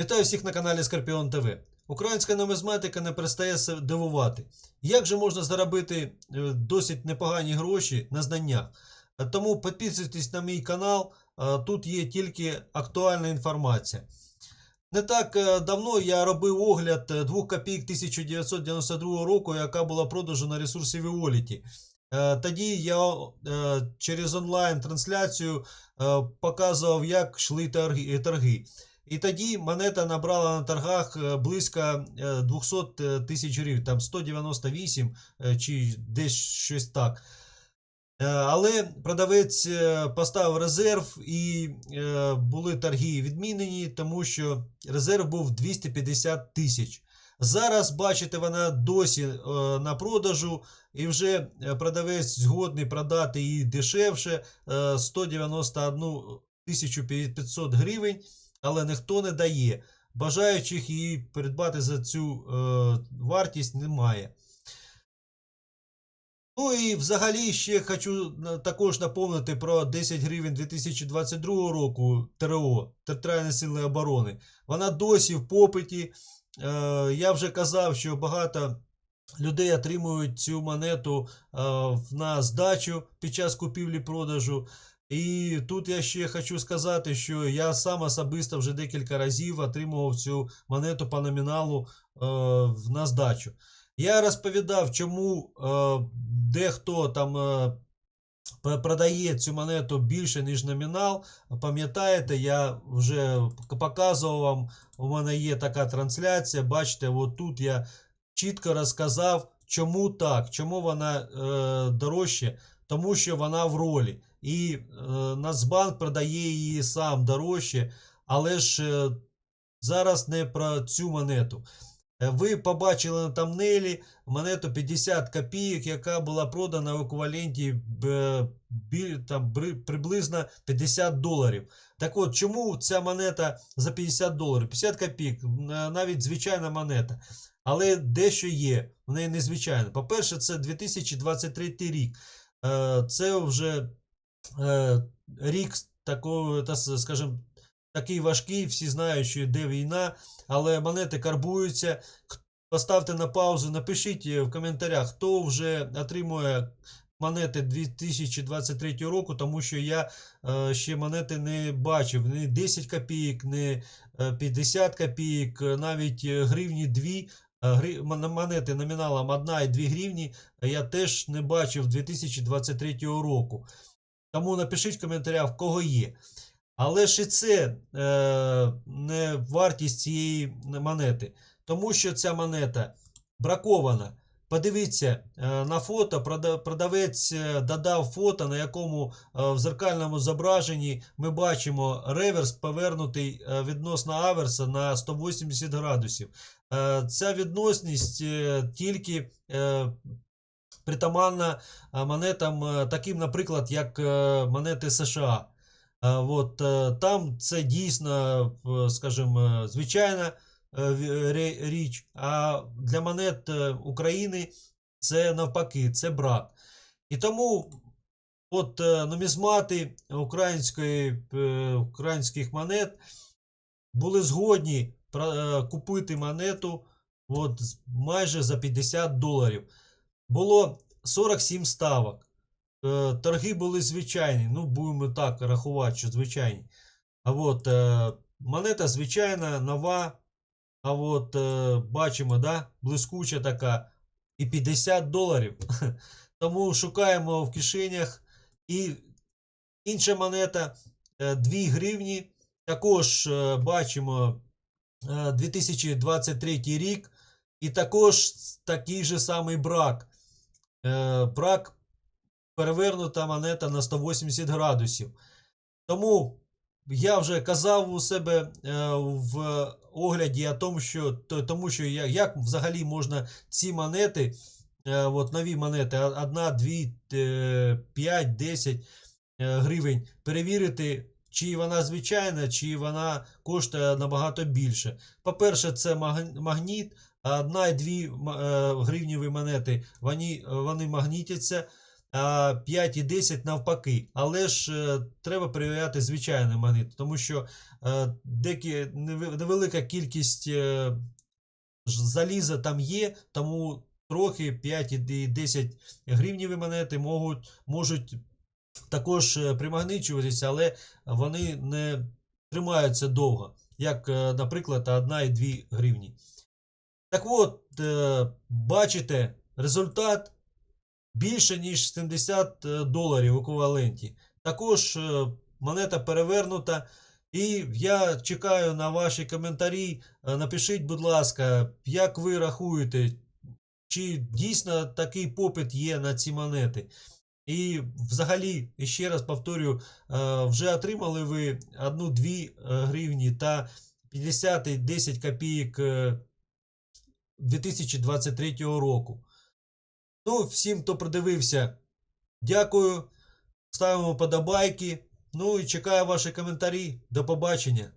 Вітаю всіх на каналі Скорпіон ТВ. Українська нумізматика не перестає дивувати. Як же можна заробити е, досить непогані гроші на знаннях? Е, Тому підписуйтесь на мій канал, е, тут є тільки актуальна інформація. Не так давно я робив огляд 2 копійок 1992 року, яка була продажу на ресурсі Violet. Тоді я через онлайн-трансляцію показував, як йшли торги. І тоді монета набрала на торгах е, близько е, 200 тисяч гривень, там 198 е, чи десь щось так. Е, Але продавець е, поставив резерв і е, були торги відмінені, тому що резерв був 250 тисяч. Зараз, бачите, вона досі е, на продажу, і вже е, продавець згодний продати її дешевше е, 191 тисячу 500 гривень, але ніхто не дає. Бажаючих її придбати за цю е, вартість немає. Ну і взагалі ще хочу також напомнити про 10 гривень 2022 року ТРО Територіальної сили оборони. Вона досі в попиті. Е, я вже казав, що багато людей отримують цю монету е, на здачу під час купівлі-продажу. І тут я ще хочу сказати, що я сам особисто вже декілька разів отримував цю монету по номіналу е, на здачу. Я розповідав, чому е, дехто там е, продає цю монету більше, ніж номінал. Пам'ятаєте, я вже показував вам, у мене є така трансляція. Бачите, от тут я чітко розказав, чому так, чому вона е, дорожче, тому що вона в ролі. І е, Нацбанк продає її сам дорожче, але ж е, зараз не про цю монету. Е, Ви побачили на тамнелі монету 50 копійок, яка була продана в еквіваленті приблизно 50 доларів. Так от, чому ця монета за 50 доларів? 50 копійок, навіть звичайна монета. Але дещо є, в неї незвичайно. По-перше, це 2023 рік. Це вже рік такого, та, скажімо, такий важкий, всі знають, що йде війна, але монети карбуються. Поставте на паузу, напишіть е, в коментарях, хто вже отримує монети 2023 року, тому що я е, ще монети не бачив. Ні 10 копійок, ні е, 50 копійок, е, навіть е, гривні 2. е, гри- Монети номіналом 1 і 2 гривні е, я теж не бачив 2023 року. Тому напишіть в коментарях, в кого є. Але ж і це е, не вартість цієї монети, тому що ця монета бракована. Подивіться е, на фото, продавець е, додав фото, на якому е, в зеркальному зображенні ми бачимо реверс повернутий відносно аверса на 180 градусів. Ця відносність тільки притаманна монетам, е, таким, наприклад, як е, монети США. Е, От, там це дійсно, скажімо, звичайна річ, а для монет України це навпаки, це брак. І тому от нумізмати української, українських монет були згодні купити монету от, майже за 50 доларів. Було 47 ставок. Е, Торги були звичайні. Ну, будемо так рахувати, що звичайні. А от е, монета звичайна, нова. А от е, бачимо, да, блискуча така. І 50 доларів. Тому шукаємо в кишенях. І інша монета е, 2 гривні. Також бачимо е, 2023 рік. І також такий же самий брак. Е, Брак перевернута монета на 180 градусів. Тому я вже казав у себе е, в огляді о тому, що, тому що як взагалі можна ці монети, е, от нові монети, 1, 2, 5, 10 е, гривень, перевірити, чи вона звичайна, чи вона коштує набагато більше. По-перше, це магніт, одна і дві е, монети, вони, вони магнітяться. а 5 і 10 навпаки. Але ж е, треба перевіряти звичайні монети, тому що е, деякі невелика кількість е, заліза там є, тому трохи 5 і 10 гривніві монети можуть, можуть також е, примагничуватися, але вони не тримаються довго, як, е, наприклад, 1 і 2 гривні. Так от, е, бачите, результат більше, ніж 70 доларів в еквіваленті. Також е, монета перевернута. І я чекаю на ваші коментарі. Е, Напишіть, будь ласка, як ви рахуєте, чи дійсно такий попит є на ці монети? І взагалі, ще раз повторюю, е, вже отримали ви 1-2 гривні та 50-10 копійок е, 2023 року. Ну, всім, хто придивився, дякую. Ставимо подобайки. Ну і чекаю ваші коментарі. До побачення.